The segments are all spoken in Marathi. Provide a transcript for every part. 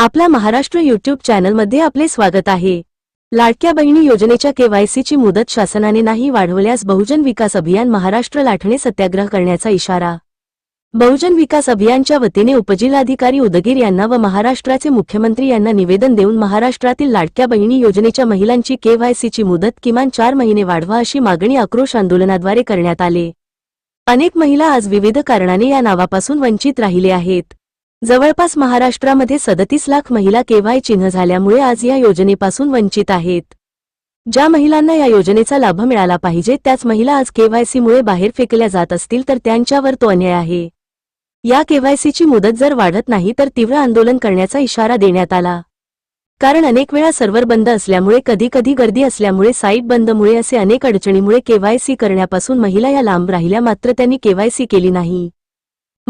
आपल्या महाराष्ट्र युट्यूब चॅनलमध्ये आपले स्वागत आहे. लाडक्या बहिणी योजनेच्या केवायसीची मुदत शासनाने नाही वाढवल्यास बहुजन विकास अभियान महाराष्ट्र लाठणे सत्याग्रह करण्याचा इशारा. बहुजन विकास अभियानच्या वतीने उपजिल्हाधिकारी उदगीर यांना व महाराष्ट्राचे मुख्यमंत्री यांना निवेदन देऊन महाराष्ट्रातील लाडक्या बहिणी योजनेच्या महिलांची केवायसीची मुदत किमान चार महिने वाढवा अशी मागणी आक्रोश आंदोलनाद्वारे करण्यात आले. अनेक महिला आज विविध कारणाने या नावापासून वंचित राहिले आहेत. जवळपास महाराष्ट्रामध्ये सदतीस लाख महिला केव्हाय चिन्ह झाल्यामुळे आज या योजनेपासून वंचित आहेत. ज्या महिलांना या योजनेचा लाभ मिळाला पाहिजे त्याच महिला आज केवायसीमुळे बाहेर फेकल्या जात असतील तर त्यांच्यावर तो अन्याय आहे. या केवायसीची मुदत जर वाढत नाही तर तीव्र आंदोलन करण्याचा इशारा देण्यात आला. कारण अनेक वेळा सर्व्हर बंद असल्यामुळे कधी कधी गर्दी असल्यामुळे साईट बंदमुळे असे अनेक अडचणीमुळे केवायसी करण्यापासून महिला या लांब राहिल्या मात्र त्यांनी केवायसी केली नाही.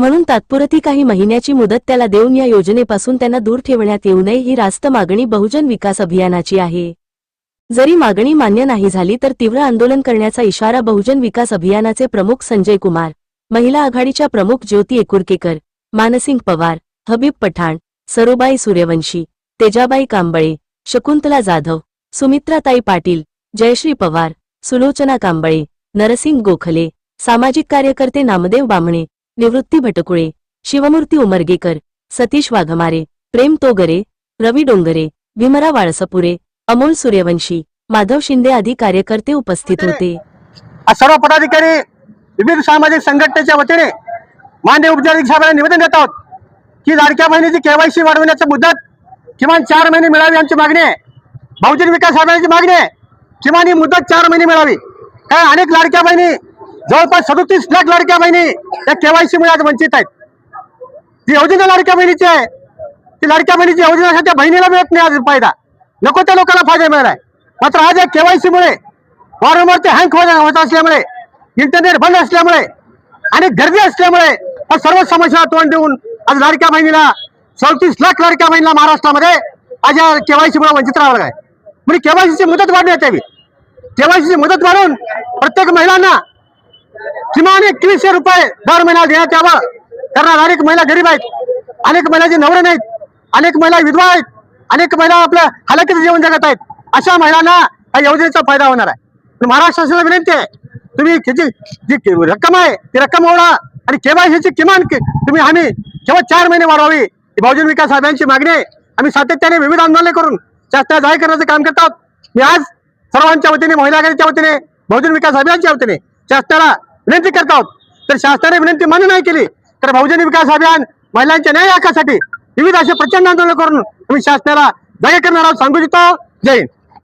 म्हणून तात्पुरती काही महिन्याची मुदत त्याला देऊन या योजनेपासून त्यांना दूर ठेवण्यात येऊ नये ही रास्त मागणी बहुजन विकास अभियानाची आहे. जरी मागणी मान्य नाही झाली तर तीव्र आंदोलन करण्याचा इशारा बहुजन विकास अभियानाचे प्रमुख संजय कुमार महिला आघाडीच्या प्रमुख ज्योती एकुरकेकर मानसिंग पवार हबीब पठाण सरोबाई सूर्यवंशी तेजाबाई कांबळे शकुंतला जाधव सुमित्राताई पाटील जयश्री पवार सुलोचना कांबळे नरसिंग गोखले सामाजिक कार्यकर्ते नामदेव बामणे निवृत्ती भटकुळे शिवमूर्ती उमरगेकर सतीश वाघमारे प्रेम तोगरे रवी डोंगरे भीमरा वाळसपुरे अमोल सूर्यवंशी माधव शिंदे आदी कार्यकर्ते उपस्थित होते. सर्व पदाधिकारी विविध सामाजिक संघटनेच्या वतीने मान्य उपचारिक साहेबांना निवेदन देत आहोत की लाडक्या बहिणीची केवायसी वाढवण्याची मुदत किमान चार महिने मिळावी आमची मागणी आहे. बहुजन विकास आघाडीची मागणी आहे. किमान ही मुदत चार महिने मिळावी. काय अनेक लाडक्या बहिणी जवळपास सदोतीस लाख लाडक्या बहिणी या केवायसी मुळे आज वंचित आहेत. जी योजना लाडक्या बहिणीची आहे ती लाडक्या बहिणीची योजना त्या बहिणीला मिळत नाही आज फायदा. नको त्या लोकांना फायदा मिळालाय. मात्र आज या केवायसी मुळे वारंवार ते हँक होत असल्यामुळे इंटरनेट बंद असल्यामुळे आणि गर्दी असल्यामुळे या सर्व समस्या तोंड देऊन आज लाडक्या बहिणीला चौतीस लाख लाडक्या बहिणीला महाराष्ट्रामध्ये आज या केवायसी मुळे वंचित राहावं आहे म्हणजे केवायसीची मुदत वाढण्यात यावी. केवायसीची मुदत वाढून प्रत्येक महिलांना किमान एकवीसशे रुपये दर महिना देण्यात यावं. कारण अनेक महिला गरीब आहेत अनेक महिलाचे नवरे नाहीत अनेक महिला विधवा आहेत अनेक महिला आपल्या हालाकीचं जीवन जगत आहेत. अशा महिलांना या योजनेचा फायदा होणार आहे. महाराष्ट्र शासनाला विनंती आहे तुम्ही त्याची जी रक्कम आहे ती रक्कम ओढा आणि केवायसीची किमान तुम्ही हमी केवळ चार महिने वाढवावी. ही बहुजन विकास साहेबांची मागणी आहे. आम्ही सातत्याने विविध आंदोलने करून शासना जाहीर करण्याचं काम करतात मी आज सर्वांच्या वतीने महिला आघाडीच्या वतीने बहुजन विकास अभियानच्या वतीने शासनाला विनंती करत आहोत. तर शासनाने विनंती मान्य नाही केली तर बहुजन विकास अभियान महिलांच्या न्याय हक्कासाठी विविध असे प्रचंड आंदोलन करून आम्ही शासनाला जागे करणार आहोत. सांगू इच्छितो. जय हिंद.